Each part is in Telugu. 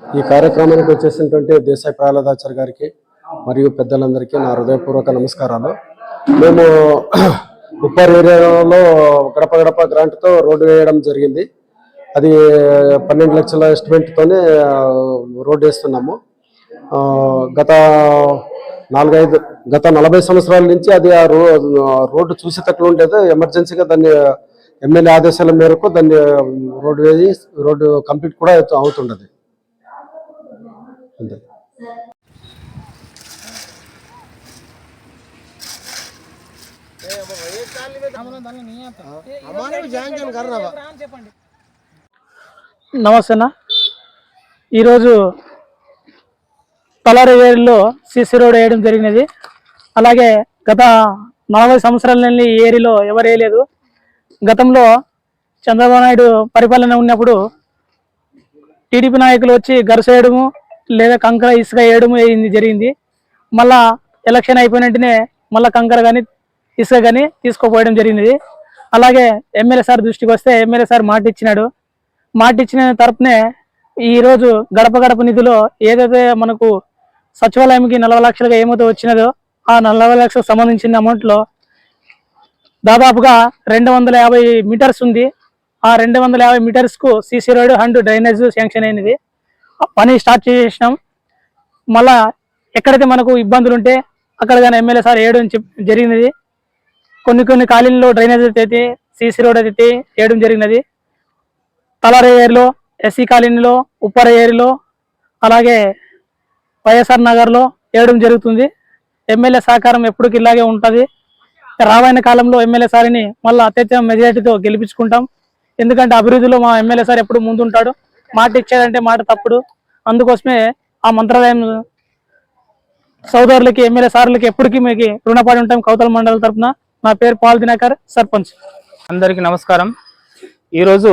ఈ కార్యక్రమానికి వచ్చేసినటువంటి దేశాయి ప్రహ్లాదాచారి గారికి మరియు పెద్దలందరికీ నా హృదయపూర్వక నమస్కారాలు. మేము ఉప్పర్ ఏరియాలో గడప గడప గ్రాంట్తో రోడ్డు వేయడం జరిగింది. అది పన్నెండు లక్షల ఎస్టిమేట్తోనే రోడ్డు వేస్తున్నాము. గత నాలుగైదు గత నలభై సంవత్సరాల నుంచి అది ఆ రో రోడ్డు చూసేటట్లు ఉండేది. ఎమర్జెన్సీగా దాన్ని ఎమ్మెల్యే ఆదేశాల మేరకు దాన్ని రోడ్డు వేసి రోడ్డు కంప్లీట్ కూడా అవుతుండదు. అంతే. నమస్తే అన్న ఈరోజు తలారివేరులో సిసి రోడ్ వేయడం జరిగినది. అలాగే గత నలభై సంవత్సరాల నుండి ఈ ఏరియాలో ఎవరు వేయలేదు. గతంలో చంద్రబాబు నాయుడు పరిపాలన ఉన్నప్పుడు టీడీపీ నాయకులు వచ్చి గరసేయడము లేదా కంకర ఇసుక వేయడము జరిగింది. మళ్ళా ఎలక్షన్ అయిపోయిన వెంటనే మళ్ళీ కంకర కానీ ఇసుక కానీ తీసుకోపోవడం జరిగినది. అలాగే ఎమ్మెల్యే సార్ దృష్టికి వస్తే ఎమ్మెల్యే సార్ మాట ఇచ్చినాడు. మాట ఇచ్చిన తరపునే ఈరోజు గడప గడప నిధిలో ఏదైతే మనకు సచివాలయంకి నలభై లక్షలుగా ఏమైతే వచ్చినదో ఆ నలభై లక్షలకు సంబంధించిన అమౌంట్లో దాదాపుగా రెండు వందల యాభై మీటర్స్ ఉంది. ఆ రెండు వందల యాభై మీటర్స్కు CC road and drainage sanction అయినది. పని స్టార్ట్ చేసేసినాం మళ్ళా ఎక్కడైతే మనకు ఇబ్బందులు ఉంటే అక్కడ కానీ ఎమ్మెల్యే సార్ వేయడం జరిగినది. కొన్ని కొన్ని కాలనీలో డ్రైనేజ్ అయితే సీసీ రోడ్ అయితే వేయడం జరిగినది. తలార ఏరియాలో ఎస్సీ కాలనీలో ఉప్పర ఏరియాలో అలాగే వైఎస్ఆర్ నగర్లో వేయడం జరుగుతుంది. ఎమ్మెల్యే సహకారం ఎప్పటికి ఇలాగే ఉంటుంది. రాబోయే కాలంలో ఎమ్మెల్యే సారిని మళ్ళీ అత్యధిక మెజారిటీతో గెలిపించుకుంటాం. ఎందుకంటే అభివృద్ధిలో మా ఎమ్మెల్యే సార్ ఎప్పుడు ముందుంటాడు. మాట ఇచ్చేదంటే మాట తప్పుడు. అందుకోసమే ఆ మంత్రాలయం సోదరులకి ఎమ్మెల్యే సార్లకి ఎప్పటికీ మీకు రుణపడి ఉంటాం కౌతల మండలం తరపున. నా పేరు పాల్ దినాకర్ సర్పంచ్. అందరికీ నమస్కారం. ఈరోజు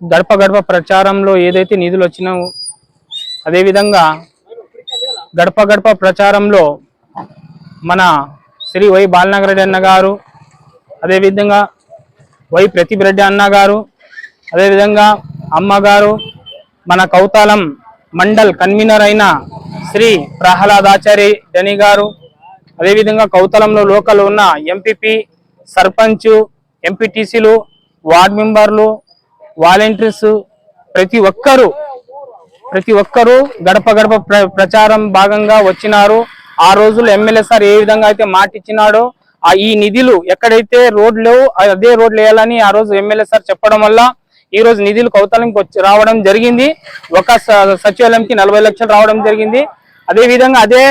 గడప గడప ప్రచారంలో ఏదైతే నిధులు వచ్చినావు అదేవిధంగా గడప గడప ప్రచారంలో మన శ్రీ వై బాలనగరెడ్డి అన్న గారు అదేవిధంగా వై ప్రతిభరెడ్డి అన్న గారు అదేవిధంగా అమ్మగారు మన కౌతాలం మండల్ కన్వీనర్ అయిన శ్రీ ప్రహ్లాదాచారి డని గారు అదేవిధంగా కౌతలంలో లోకల్ ఉన్న ఎంపీపీ సర్పంచ్ ఎంపీటీసీలు వార్డ్ మెంబర్లు వాలంటీర్స్ ప్రతి ఒక్కరూ ప్రతి ఒక్కరూ గడప గడప ప్ర- ప్రచారం భాగంగా వచ్చినారు. ఆ రోజుల్లో ఎమ్మెల్యే సార్ ఏ విధంగా అయితే మాట ఇచ్చినాడో ఆ ఈ నిధులు ఎక్కడైతే రోడ్లు అదే రోడ్లు వేయాలని ఆ రోజు ఎమ్మెల్యే సార్ చెప్పడం వల్ల ఈ రోజు నిధులు కౌతలంకి వచ్చి రావడం జరిగింది. ఒక స- సచివాలయంకి నలభై లక్షలు రావడం జరిగింది. అదే విధంగా అదే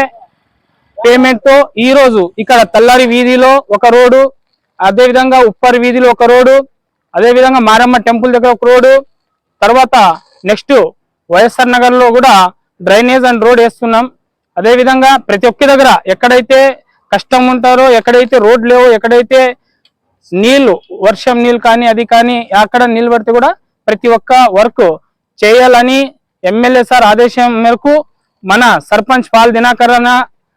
పేమెంట్తో ఈ రోజు ఇక్కడ తల్లారి వీధిలో ఒక రోడ్డు అదే విధంగా ఉప్పర్ వీధిలో ఒక రోడ్డు అదే విధంగా మారమ్మ టెంపుల్ దగ్గర ఒక రోడ్డు తర్వాత నెక్స్ట్ వైఎస్ఆర్ నగర్లో కూడా డ్రైనేజ్ అండ్ రోడ్ వేస్తున్నాం. అదే విధంగా ప్రతి ఒక్క దగ్గర ఎక్కడైతే కష్టం ఉంటారో ఎక్కడైతే రోడ్ లేవో ఎక్కడైతే నీళ్ళు వర్షం నీళ్ళు కానీ అది కానీ అక్కడ నీళ్ళు పడితే కూడా ప్రతి ఒక్క వర్క్ చేయాలని ఎమ్మెల్యే సార్ ఆదేశం మేరకు మన సర్పంచ్ పాల్ దినాకరణ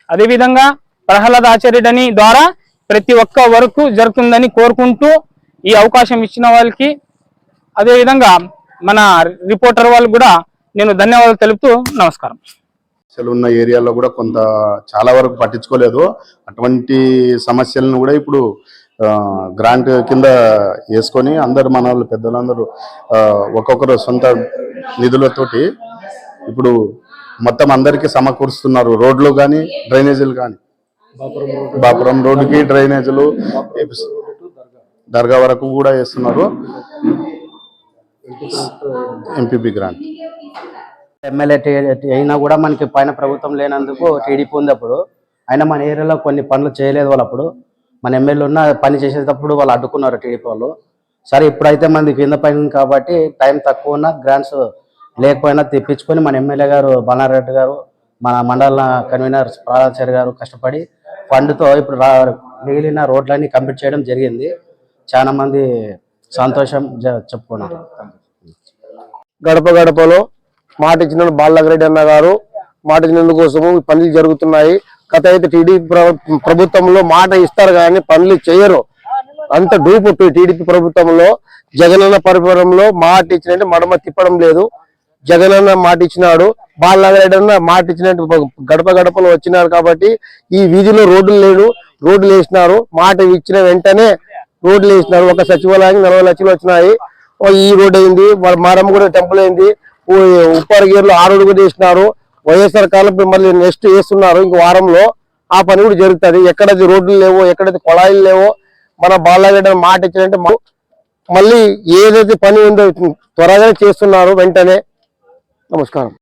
అదేవిధంగా ప్రహ్లాద్ ఆచార్యుడని ద్వారా ప్రతి ఒక్క వరకు జరుగుతుందని కోరుకుంటూ ఈ అవకాశం ఇచ్చిన వాళ్ళకి అదేవిధంగా మన రిపోర్టర్ వాళ్ళు కూడా నేను ధన్యవాదాలు తెలుపుతూ నమస్కారం. సమస్యలు ఉన్న ఏరియాలో కూడా కొంత చాలా వరకు పట్టించుకోలేదు. అటువంటి సమస్యలను కూడా ఇప్పుడు గ్రాంట్ కింద వేసుకొని అందరు మన వాళ్ళు పెద్దలందరూ ఒక్కొక్కరు సొంత నిధులతోటి ఇప్పుడు మొత్తం అందరికీ సమకూరుస్తున్నారు. రోడ్లు కానీ డ్రైనేజీలు కానీ బాపురం రోడ్డుకి డ్రైనేజీలు దర్గా వరకు కూడా వేస్తున్నారు. MPP grant. ఎమ్మెల్యే అయినా కూడా మనకి పైన ప్రభుత్వం లేనందుకు టీడీపీ ఉంది అప్పుడు. అయినా మన ఏరియాలో కొన్ని పనులు చేయలేదు వాళ్ళు అప్పుడు. మన ఎమ్మెల్యే ఉన్న పని చేసేటప్పుడు వాళ్ళు అడ్డుకున్నారు టీడీపీ వాళ్ళు. సరే ఇప్పుడైతే మనది కింద పైన కాబట్టి టైం తక్కువ ఉన్న గ్రాంట్స్ లేకపోయినా తెప్పించుకొని మన ఎమ్మెల్యే గారు బలనారెడ్డి గారు మన మండల కన్వీనర్ ప్రాణాచారి గారు కష్టపడి ఫండ్తో ఇప్పుడు రా- మిగిలిన రోడ్లన్నీ కంప్లీట్ చేయడం జరిగింది. చాలా మంది సంతోషం జ- చెప్పుకున్నారు. గడప గడపలో మాట ఇచ్చిన బాలనగరెడ్డి అన్న గారు మాట ఇచ్చినందుకోసము పనులు జరుగుతున్నాయి. గత అయితే టీడీపీ ప్రభుత్వంలో మాట ఇస్తారు కానీ పనులు చేయరు. అంత డూపు టీడీపీ ప్రభుత్వంలో జగనన్న పరిపాలనలో మాట ఇచ్చినట్టు మడమ తిప్పడం లేదు. జగనన్న మాట ఇచ్చినాడు బాలనగరెడ్డి అన్న మాట ఇచ్చినట్టు గడప గడపలు వచ్చినారు కాబట్టి ఈ వీధిలో రోడ్లు లేడు రోడ్లు వేసినారు మాట ఇచ్చిన వెంటనే రోడ్లు వేసినారు. ఒక సచివాలయానికి నలభై లక్షలు వచ్చినాయి. ఓ ఈ రోడ్ అయింది మారమ్మ కూడా టెంపుల్ అయింది. ఓ ఆ రోడ్డు కూడా వేసినారు. వైఎస్ఆర్ కాలం మళ్ళీ నెక్స్ట్ వేస్తున్నారు ఇంక వారంలో ఆ పని కూడా జరుగుతుంది. ఎక్కడైతే రోడ్లు లేవో ఎక్కడైతే కొళాయిలు లేవో మన బాలగడ్డ మాట ఇచ్చినట్టు మళ్ళీ ఏదైతే పని ఉందో త్వరగానే చేస్తున్నారు వెంటనే. నమస్కారం